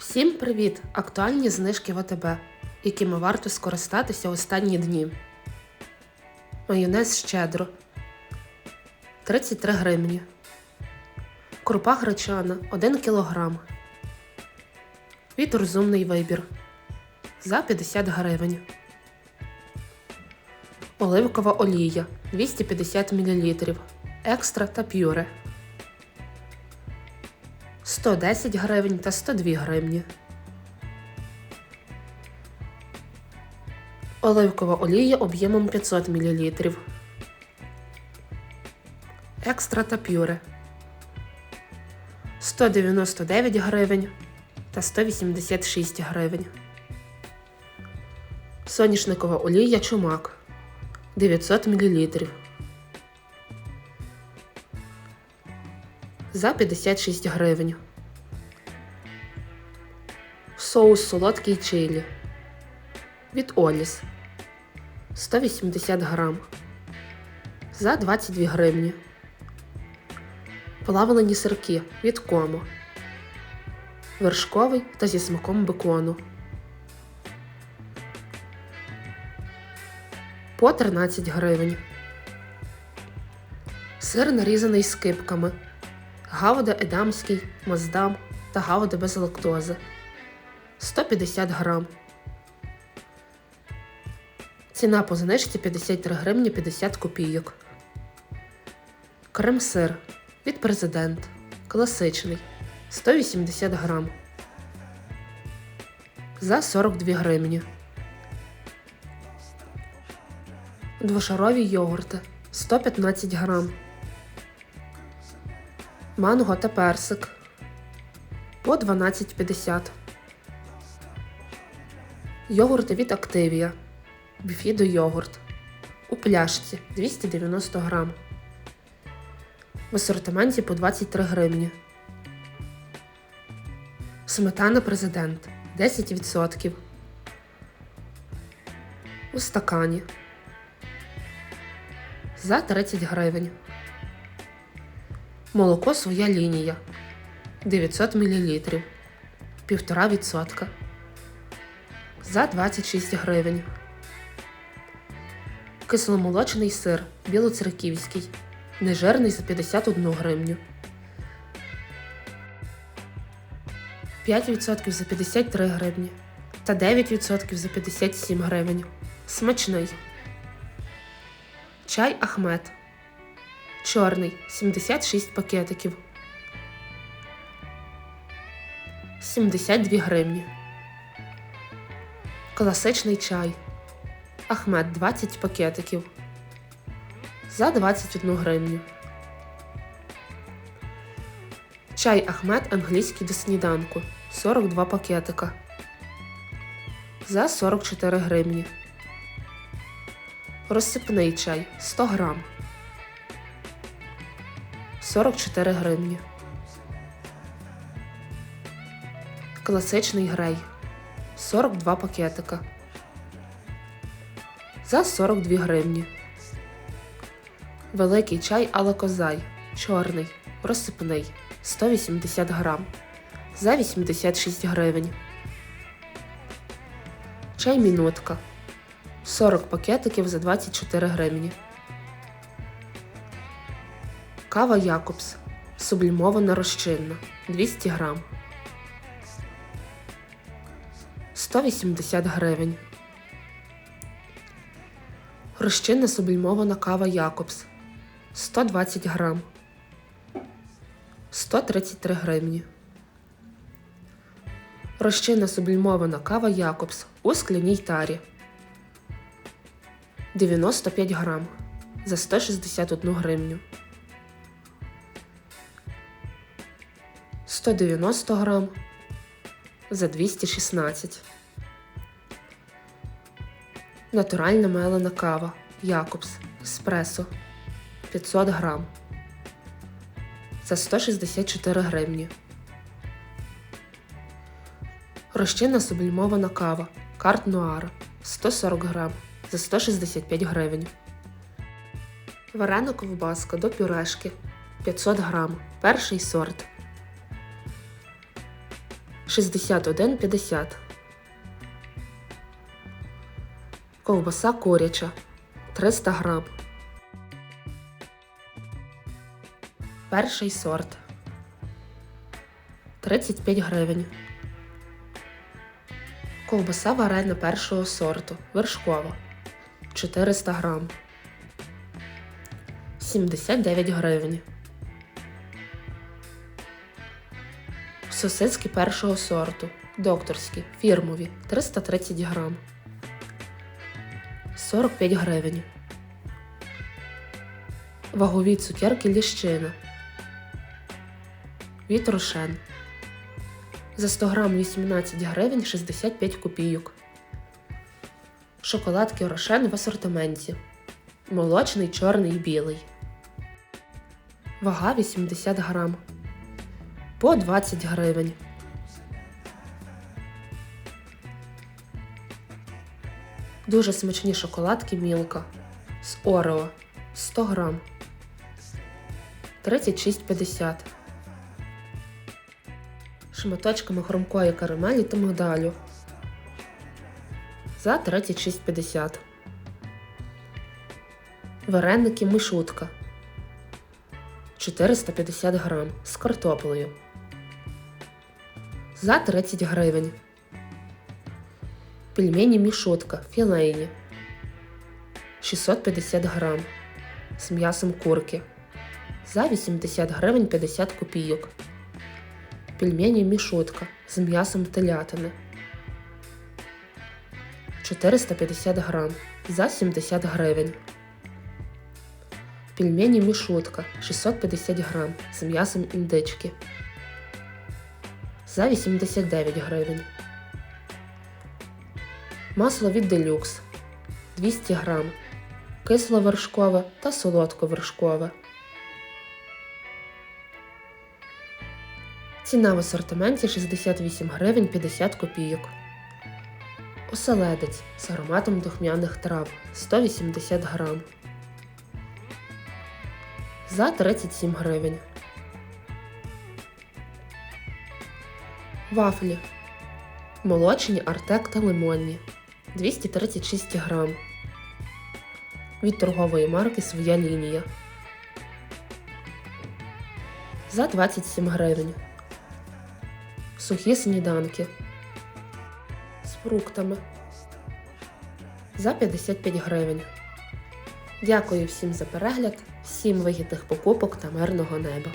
Всім привіт! Актуальні знижки в АТБ, якими варто скористатися останні дні. Майонез щедро 33 гривні. Крупа гречана 1 кг. Від розумний вибір за 50 гривень. Оливкова олія 250 мл. Екстра та п'юре 110 гривень та 102 гривні. Оливкова олія об'ємом 500 мл. Екстра та п'юре 199 гривень та 186 гривень. Соняшникова олія чумак 900 мл. за 56 гривень. Соус солодкий чилі від Оліс 180 грам за 22 гривні. Плавлені сирки від Комо. Вершковий та зі смаком бекону. По 13 гривень. Сир нарізаний скипками. Гауда едамський, маздам та гауда без лактози 150 грам. Ціна по знижці 53 гривні 50 копійок. Крем-сир від президент. Класичний 180 грам. За 42 гривні. Двошарові йогурти 115 грам манго та персик по 12,50. Йогурти від Активія. Біфідо йогурт. У пляшці 290 грам. В асортименті по 23 гривні. Сметана президент 10%. У стакані. За 30 гривень. Молоко своя лінія 900 мл 1,5% за 26 гривень. Кисломолочний сир білоцерківський. Нежирний за 51 гривню. 5% за 53 гривні та 9% за 57 гривень. Смачний. Чай Ахмед Чорний 76 пакетиків. 72 гривні. Класичний чай. Ахмед 20 пакетиків. За 21 гривню. Чай Ахмед англійський до сніданку 42 пакетика. За 44 гривні. Розсипний чай 100 грам. 44 гривні. Класичний грей 42 пакетика. За 42 гривні. Великий чай Алакозай. Чорний. Розсипний 180 грам. За 86 гривень. Чай мінутка 40 пакетиків за 24 гривні. Кава Якобс. Сублімована розчинна 200 грам. 180 гривень. Розчинна сублімована кава Якобс 120 грам. 133 гривні. Розчинна сублімована кава Якобс у скляній тарі 95 грам за 161 гривню. 190 грам за 216. Натуральна мелена кава. Якобс. Еспресо. 500 грам. За 164 гривні. Розчинна сублімована кава. Карт Нуар 140 грам. За 165 гривень. Варена ковбаска до пюрешки. 500 грам. Перший сорт. 61,50. Ковбаса куряча 300 грам. Перший сорт 35 гривень. Ковбаса варена першого сорту вершкова 400 грам. 79 гривень. Сосиски першого сорту. Докторські, фірмові 330 грам. 45 гривень. Вагові цукерки ліщина. Від. За 100 грам 18 гривень 65 копійок. Шоколадки Рошен в асортименті. Молочний, чорний білий. Вага 80 грам. По 20 гривень. Дуже смачні шоколадки Мілка з Орео. 100 грам. 36,50 Шматочками хрумкої карамелі та мигдалю. За 36,50 Вареники Мишутка. 450 грам з картоплею. За 30 гривень. Пельмені мішотка філейні 650 грам з м'ясом курки за 80 гривень 50 копійок. Пельмені мішотка з м'ясом телятини 450 грам за 70 гривень. Пельмені мішотка 650 грам з м'ясом індички за 89 гривень. Масло від делюкс 200 грам, кисло-вершкове та солодко-вершкове. Ціна в асортименті 68 гривень 50 копійок. Оселедець з ароматом духмяних трав 180 грам. За 37 гривень. Вафлі. Молочні артек та лимонні 236 грам. Від торгової марки Своя лінія. За 27 гривень. Сухі сніданки. З фруктами. За 55 гривень. Дякую всім за перегляд, всім вигідних покупок та мирного неба.